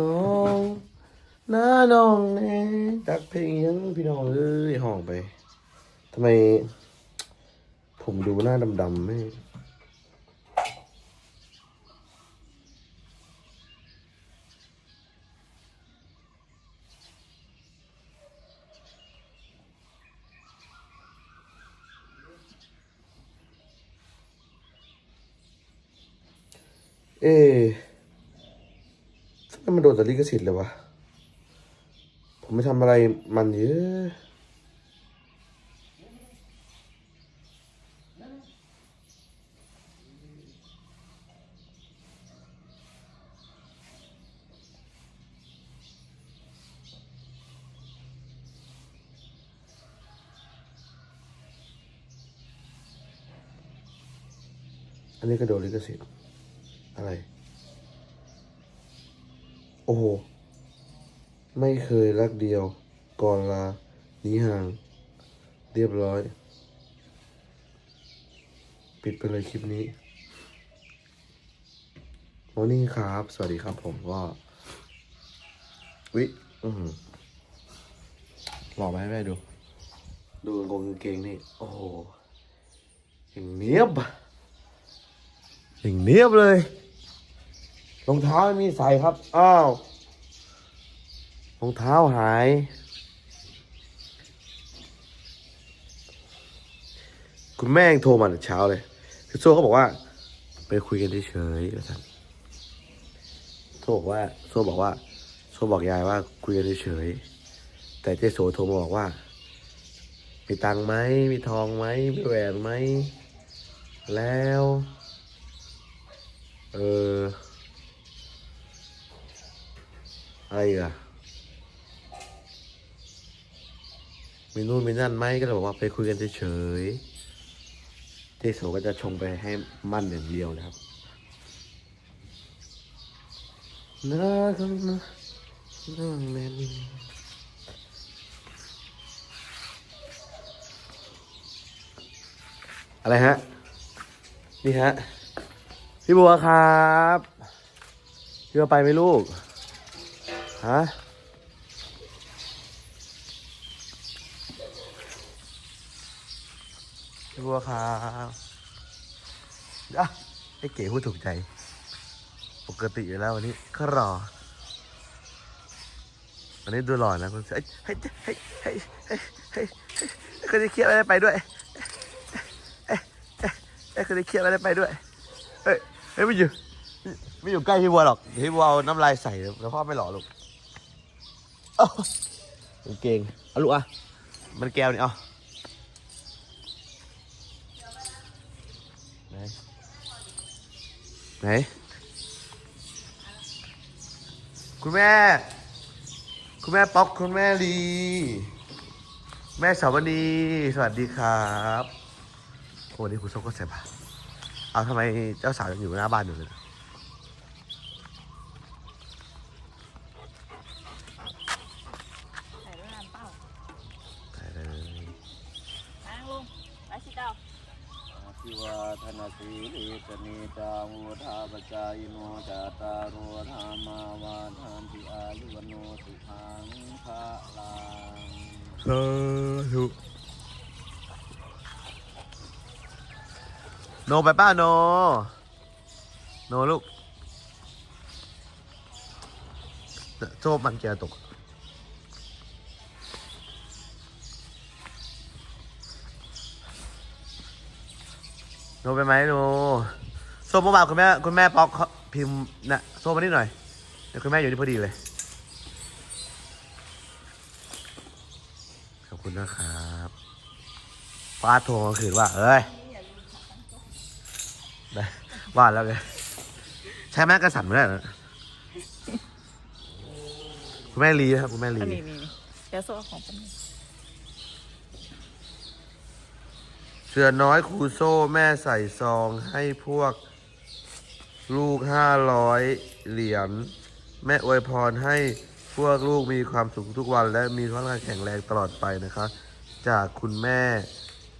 น้องหน้าน้องแน่จักเพลงยังพี่น้องเอ้ยห้องไปทำไม ผมดูหน้าดำๆไม่เอ๊ะทำไมมันโดนแต่ลิขสิทธิ์เลยวะ ผมไม่ทำอะไรมันเยอะอันนี้ก็โดนลิขสิทธิ์ อะไร โอ้โหไม่เคยรักเดียว ก่อนลานีห่าง เรียบร้อย ปิดไปเลยคลิปนี้โมอนี่ครับ สวัสดีครับผมก็วิอือหือหล่อไหมแม่ดู ดูกางเกงกางเกงนี่ โอ้โหอย่างเนี้ยบอย่างเนี้ยบเลย รองเท้าไม่มีใส่ครับ อ้าว รองเท้าหาย คุณแม่งโทรมาแต่เช้าเลย คือโซ่เขาบอกว่า ไปคุยกันเฉยๆแล้วท่านโซ่บอกว่า โซ่บอกว่า โซ่บอกยายว่าคุยกันเฉยๆ แต่เจ๊โสโทรมาบอกว่า มีตังไหม มีทองไหม มีแหวนไหม แล้ว เออ อะไรอีกอะมีนู่นมีนั่นไหมก็เลยบอกว่าไปคุยกันเฉยๆเจโสก็จะชงไปให้มั่นอย่างเดียวนะครับนะครับนะน้องแมนอะไรฮะ นี่ฮะ พี่บัวครับพี่บัวไปไหมลูก ฮะพี่บัวครับอะไอ้เก๋พูดถูกใจ ปกติอยู่แล้ววันนี้ก็รอวันนี้ดูหล่อนะคุณเฮ้ยเฮ้ยเฮ้ยเฮ้ยเฮ้ยเฮ้ยเฮ้ยคนที่เครียดไม่ได้ไปด้วยเอ้ยเอ้ยเอ้ยคนที่เครียดไม่ได้ไปด้วยเฮ้ยเฮ้ยไม่อยู่ไม่อยู่ใกล้พี่บัวหรอกเดี๋ยวพี่บัวเอาน้ำลายใส่แล้วพ่อไม่หล่อลูก เอ้ากางเกงอาลูกอะ มันแก้วนี่เอาไหนไหนคุณแม่ คุณแม่ป๊อกคุณแม่ลีแม่สาวนีสวัสดีครับโอ้นนี้คุณส้มก็เสร็จปะเอาทำไมเจ้าสาวยังอยู่หน้าบ้านอยู่เลย ใส่ด้วยน้ำเปล่า ได้เลย นั่งลงไปสิเจ้า ทิวาธนาสีลิสนิจามุทาปจายโนจาตารโรธามาวาทานติอายุวโนสุขังภะลัง สาธุโนไปป้าโน โนลูก โจบมันเกียร์ตก โนไปไหมโนโซ่เมื่อวานคุณแม่คุณแม่ป๊อกพิมพ์นะโซ่มานิดหน่อย เดี๋ยวคุณแม่อยู่นี่พอดีเลย ขอบคุณนะครับป้าโทรมาคืนว่า เอ้ย ได้ว่าแล้วไงใช้แม่กระสันไม่ได้เหรอคุณแม่ลีครับคุณแม่ลีอันนี้นี่นี่เดี๋ยวโซ่เอาของเป็นงเสือน้อยครูโซ่แม่ใส่ซองให้พวก ลูกห้าร้อยเหรียญแม่อวยพรให้พวกลูกมีความสุขทุกวัน และมีสุขภาพแข็งแรงตลอดไปนะคะ จากคุณแม่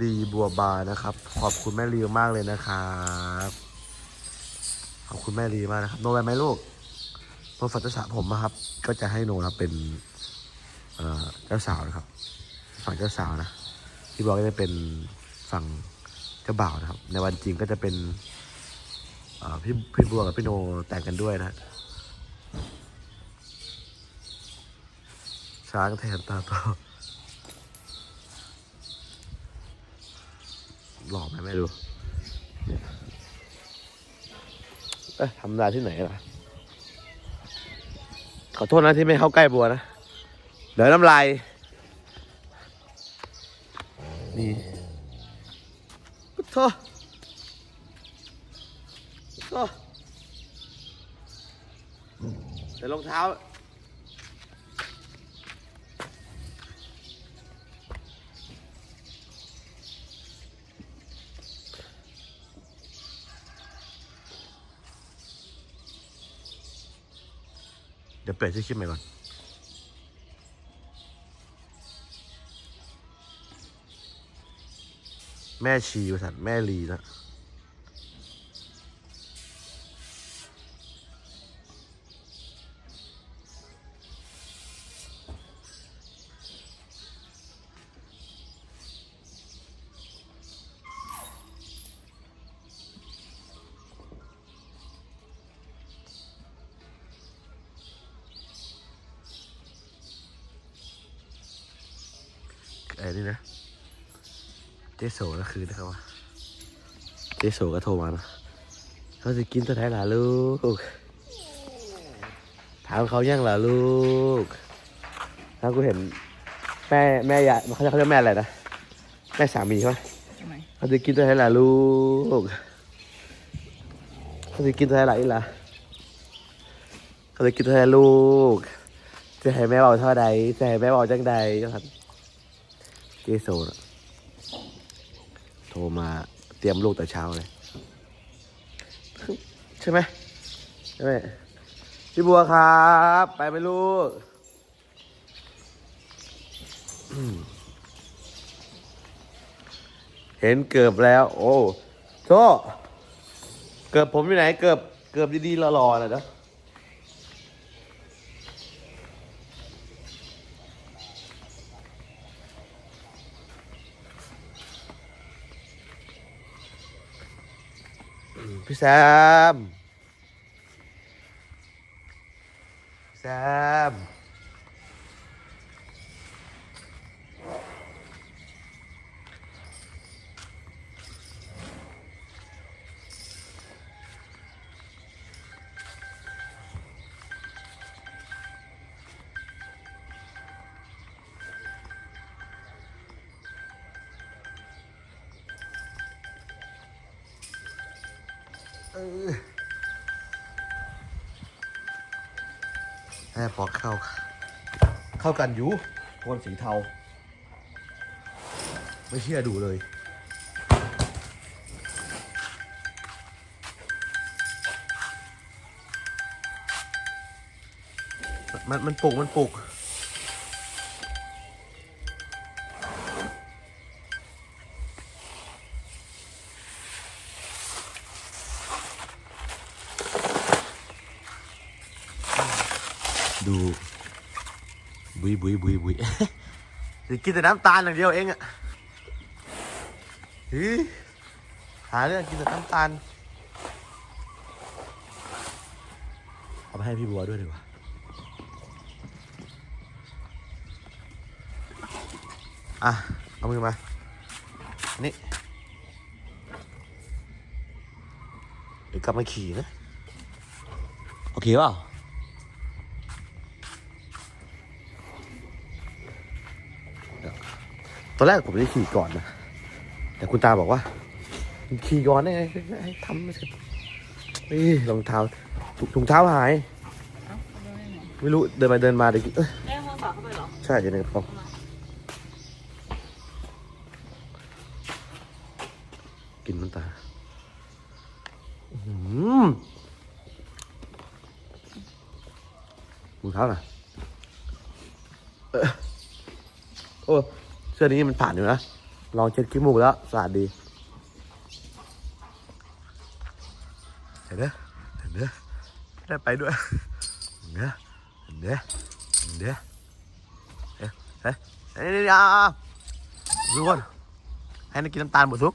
ลีบัวบานนะครับ ขอบคุณแม่ลีมากเลยนะครับขอบคุณแม่ลีมากนะครับโนไปไหมลูกโนคนฝันจะสระผมนะครับ ก็จะให้โนนะครับเป็นเจ้าสาวนะครับ ฝั่งเจ้าสาวนะพี่บอกก็จะเป็นฝั่งเจ้าบ่าวนะครับ ในวันจริงก็จะเป็นพี่พี่บัวกับพี่โนแต่งกันด้วยนะช้างแทนตาโต หล่อไหมไม่รู้เนี่ยเอ๊ะทำได้ที่ไหนล่ะ ขอโทษนะที่ไม่เข้าใกล้บัวนะ เดี๋ยวน้ำลาย นี่พุทโธพุทโธใส่รองเท้า เดี๋ยวเปลี่ยนชื่อคลิปใหม่ก่อนแม่ชีบริษัทแม่ลีนะ ไอ้นี่นะ เจโซนะคืนนะครับว่าเจโซก็โทรมานะเขาจะกินตัวไหนล่ะลูก ถามเขายังล่ะลูก ถ้ากูเห็นแม่แม่ยายเขาจะเขาเรียกแม่อะไรนะ แม่สามีใช่ไหมใช่ไหมเขาจะกินตัวไหนล่ะลูกเขาจะกินตัวไหนล่ะอีหล่ะเขาจะกินตัวไหนลูกจะให้แม่บอกเท่าใดจะให้แม่บอกจังใดนะครับ เจโซนะโทรมาเตรียมลูกแต่เช้าเลย ใช่ไหมใช่ไหมพี่บัวครับ ไปไหมลูกเห็นเกือบแล้ว โอ้โซเกือบผมอยู่ไหน เกือบเกือบดีๆหล่อๆนะเนาะ พี่แซม แซม แม่พอเข้า เข้ากันอยู่โทนสีเทา ไม่เชื่อดูเลย มันมันปลุกมันปลุก บุยบุยบุยจะกินแต่น้ำตาลอย่างเดียวเองอะฮึหาเรื่องกินแต่น้ำตาล เอาไปให้พี่บัวด้วยดีกว่าอะ เอามือมา นี่เดี๋ยวกลับมาขี่นะ โอเคเปล่า อนแรกผมจะขี่ก่อนนะ แต่คุณตาบอกว่า ขี่ก่อนได้ไงให้ทำไม่เสร็จนี่รองเท้าถุงถุงเท้าหายเอ้าเอาด้วยไหนไม่รู้เดินไปเดินมาเดี๋ยวเอ้ยได้ห้องสอบเข้าไปเหรอ ใช่อยู่ในกระเป๋ากินมันตาอื้อหือถุงเท้าน่ะเอ้อโอ้เสื้อนี้มันผ่านอยู่นะ ลองเช็ดขี้มูกแล้วสะอาดดีเห็นเด้อเห็นเด้อไม่ได้ไปด้วยอืเด้อเด้อเด้อเฮ้ยเฮ้ยเฮ้ยเดี๋ยวทุกคนให้นักกินน้ำตาลหมดทุก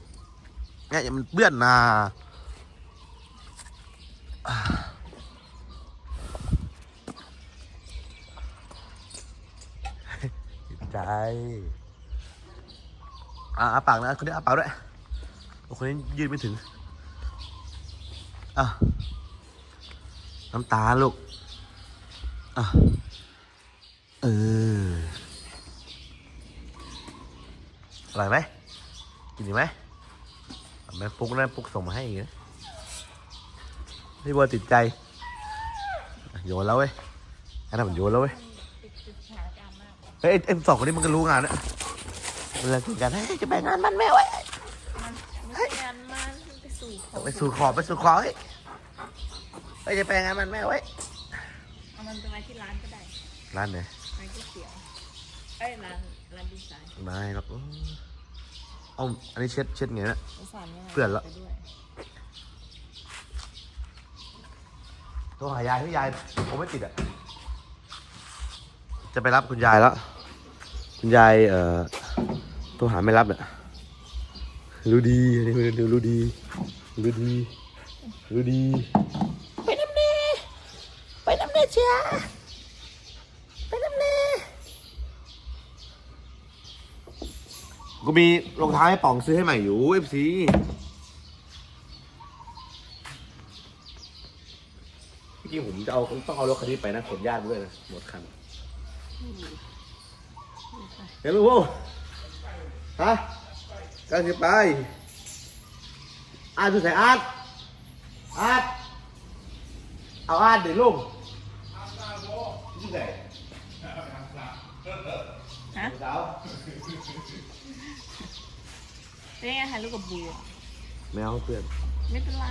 เนี่ยมันเปื้อนนะอ่าใจ อ่าปากนะคนนี้อาปากด้วยคนนี้ยืนไม่ถึงอะน้ำตาลูกอะเอออร่อยไหมกินดีไหมแม่ปุ๊กนั่นปุ๊กส่งมาให้อีกนะพี่บัวติดใจ โยนแล้วเว้ยอันนั้นมันโยนแล้วเว้ยเฮ้ยไอ้ไอ้สองคนนี้มันก็รู้งานนะ เลยคุยกันเฮ้ยจะไปงานมันแม่เว้ยมันไม่ใช่งานมันไปสู่ขอไปสู่ขอบไปสู่ขอบเฮ้ยเฮ้ยจะไปงานมันแม่เว้ยเอามันไปไว้ที่ร้านก็ได้ร้านไหนร้านก๋วยเตี๋ยวเอ้ยร้านร้านดีไซน์ไม่หรอกเอาอันนี้เช็ดเช็ดไงนะดีไซน์ยังไงเพื่อนละไปด้วยโทรหายายให้ยายผมไม่ติดอะจะไปรับคุณยายแล้ว คุณยายเอ่อ โทรหาไม่รับอะรู้ดีอันนี้รู้รู้ดีรู้ดีรู้ดี ไปน้ำเน่ไปน้ำเน่เชียไปน้ำเน่กูมีรองเท้าให้ป๋องซื้อให้ใหม่อยู่เอฟซีจริงๆผมจะเอาต้องเอารถคันนี้ไปนะขนญาติด้วยนะหมดคันเห็นไหมพวก ฮะกางจะไปอาร์ตอยู่ไหนอาร์ตอาร์ตเอาอาร์ตเดี๋ยวลุงที่ไหนฮะสาวเป็นไงถ่ายรูปกับบัวแมวเพื่อนไม่เป็นไร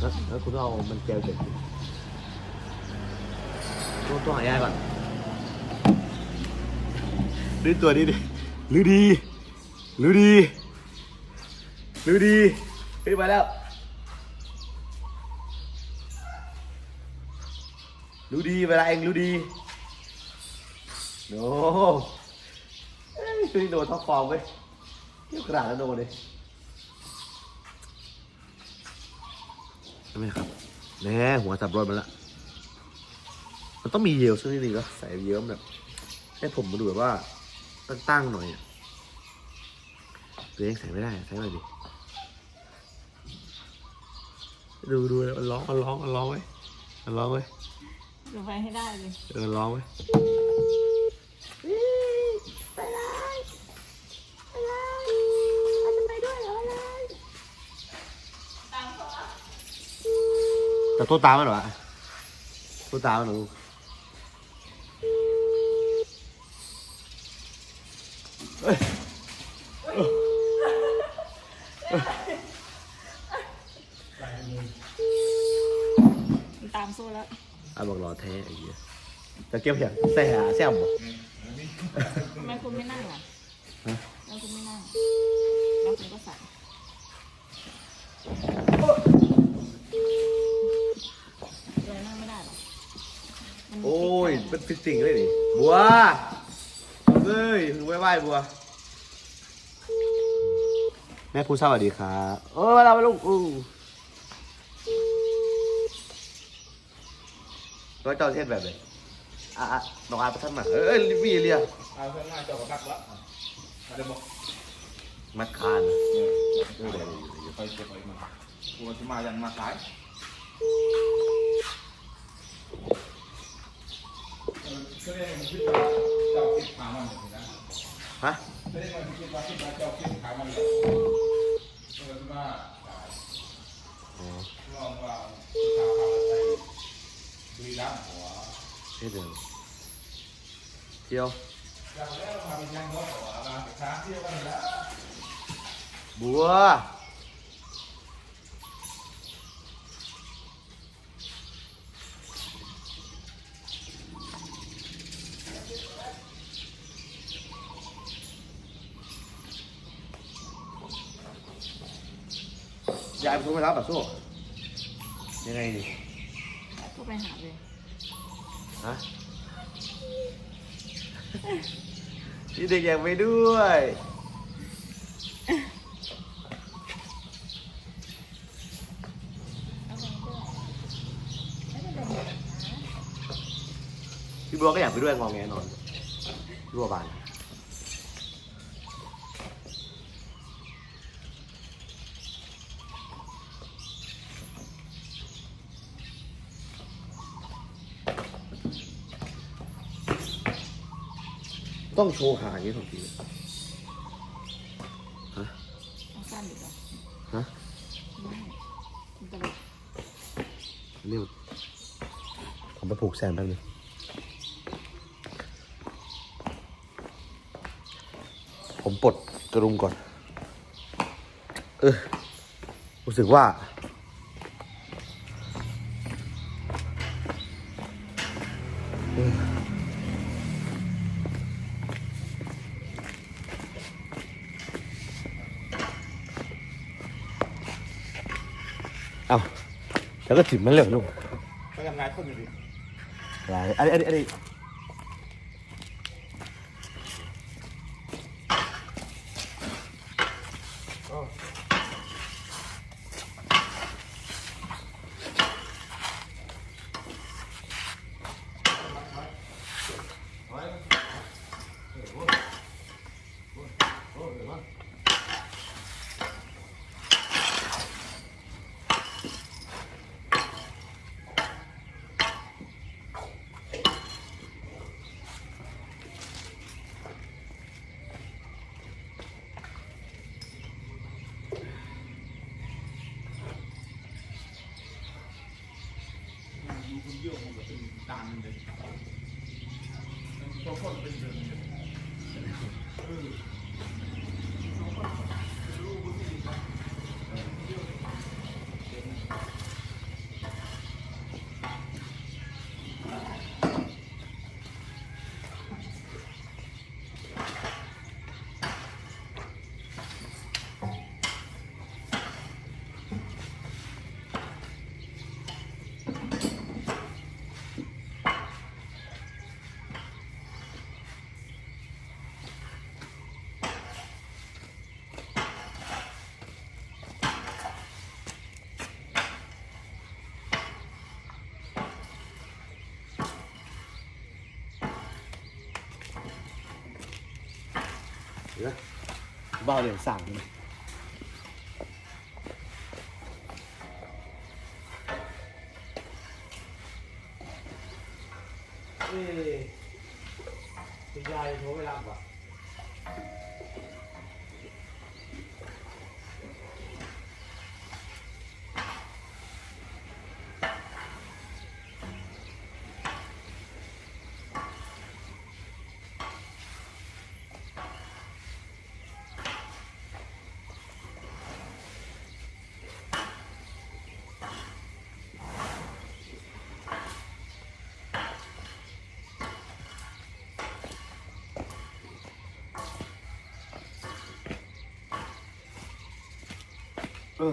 แล้วแล้วคุณเอามันแก้วเสร็จต้องต้องหายายก่อนดูตัวนี้ดิลือดี ลือดีลือดีขึ้นมาแล้วรู้ดีเวลาเองรู้ดีโน้เอ้ยช่วยโดนท็อปฟอร์มเว้ยเที่ยวกระดาษแล้วโดนเลยใช่ไหมครับแน่หัวสับรถมาแล้วมันต้องมีเยลซึ่งนี่ดีก็ใส่เยลแบบให้ผมมาดูแบบว่าตั้งๆหน่อยอะ ตัวเองใส่ไม่ได้ใส่หน่อยดิดูดูมันร้องมันร้องมันร้องไว้มันร้องไว้ดูไปให้ได้เลยเออร้องไว้ไปเลยไปเลยเราจะไปด้วยเหรอไปเลยตามเขาแต่ตัวตามมันเหรอวะตัวตามมันเหรอลูกเฮ้ย มันตามสู้แล้ว อะบอกรอแท้ไอ้เหี้ยจะเก็บอย่างแซ่หาแซ่บบ่ทำไมคุณไม่นั่งอะฮะแล้วคุณไม่นั่ง แล้วคุณก็ใส่เลยนั่งไม่ได้หรอมันมีโอ้ยติ๊กเป็นฟิตติ้งเลยนี่บัวเฮ้ยถึงไหว้ไหว้บัว แม่ผู้สวัสดีครับเออมาแล้วมาลูกอู้ ร้อยเจ้าเทศแบบไหนอะอะน้องอาประทันมาเอ้ยลิวี่เรียเอาเพื่อนง่ายเจ้าก็ตักละเดี๋ยวบอกมัดคานเออเออเดี๋ยวเดี๋ยวเดี๋ยวไปเก็บไปมากูจะมายันมาขายก็เรียกมันคิดว่าเจ้าคิดขามันอย่างนี้นะฮะไม่ได้มันคิดว่าคิดว่าเจ้าคิดขามันเลยก็เลยว่าอ๋อลองว่าขาเขาไปดูดังหัว เฮ้ยเดี๋ยวเที่ยวอย่างแฮะพี่เด็กอยากไปด้วย พี่บัวก็อยากไปด้วยงองแงนอน รัวบาน ต้องโชว์ขาอย่างนี้ทุกทีเอาสั้นดีกว่าฮะไม่มันตลกนี่ผมไปผูกแซมแป๊บนึงผมปลดกระดุมก่อน เออรู้สึกว่า แล้วก็ถิ่มมันเลยลูกไปทำงานคนอยู่ดิอะไรอันนี้อันนี้อันนี้ เดี๋ยนะบ้าเลยสั่งเลย เอ้ยคุณยายโทรไปรับอะ เออ ว่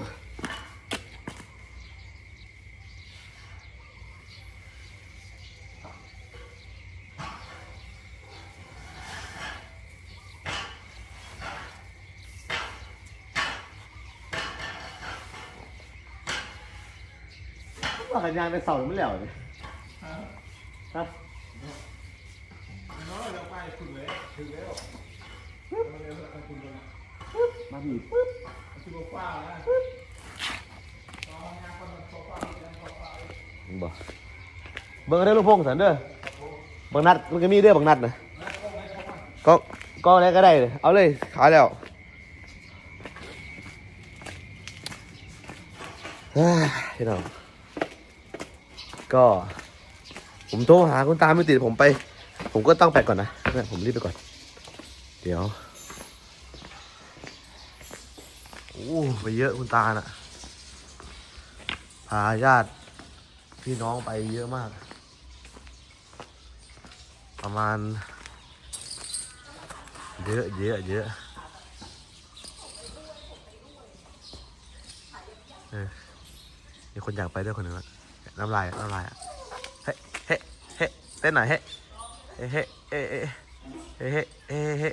าขันยางไปเสาไม่แล้วเนี่ยฮะน้อยเราไปถึงแล้วถึงแล้วมาบีบคือฟ้านะมึงบ อกเบิ่งได้ลูกพงสันเด้อบางนัดมันก็มีเด้อบางนัดนะก็ก็อะไรก็ได้เลยเอาเลยขายแล้วฮ้ยพี่น้องก็ ผมโทรหาคุณตาไม่ติดผมไป ผมก็ต้องไปก่อนนะ ผมรีบไปก่อน เดี๋ยวโอ้ไปเยอะคุณตาน่ะ พาญาติ พี่น้องไปเยอะมาก ประมาณ เยอะเยอะเยอะเออมีคนอยากไปด้วยคนหนึ่งละน้ำลายน้ำลายอะเฮ้เฮ้เฮ้เต้นหน่อยเฮ้เฮ้เฮ้เฮ้เฮ้เฮ้เฮ้เฮ้เฮ้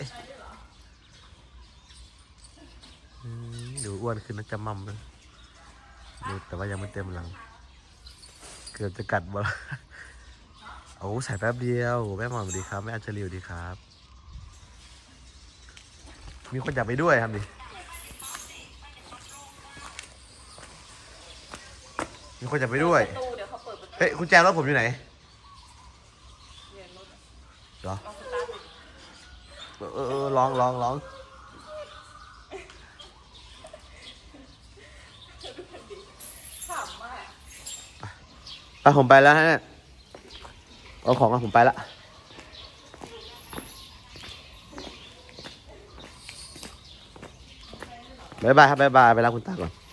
อืม ดูอ้วนขึ้นนะจะมั่มเลยดูแต่ว่ายังไม่เต็มหลัง เกือบจะกัดบ่ละโอ้ใส่แป๊บเดียว แม่หมอสวัสดีครับ แม่อัญชลีสวัสดีครับ มีคนอยากไปด้วยครับดิ มีคนอยากไปด้วยตู้เดี๋ยวเขาเปิดประตูเฮ้ยคุณแจรถผมอยู่ไหนเรียนรถอะเหรอ ลองสตาร์ทดู เออเออเออลองลองลอง ขำมาก ไปผมไปแล้วฮะเอาของกันผมไปละบายบายครับบายบายไปรับคุณตาก่อน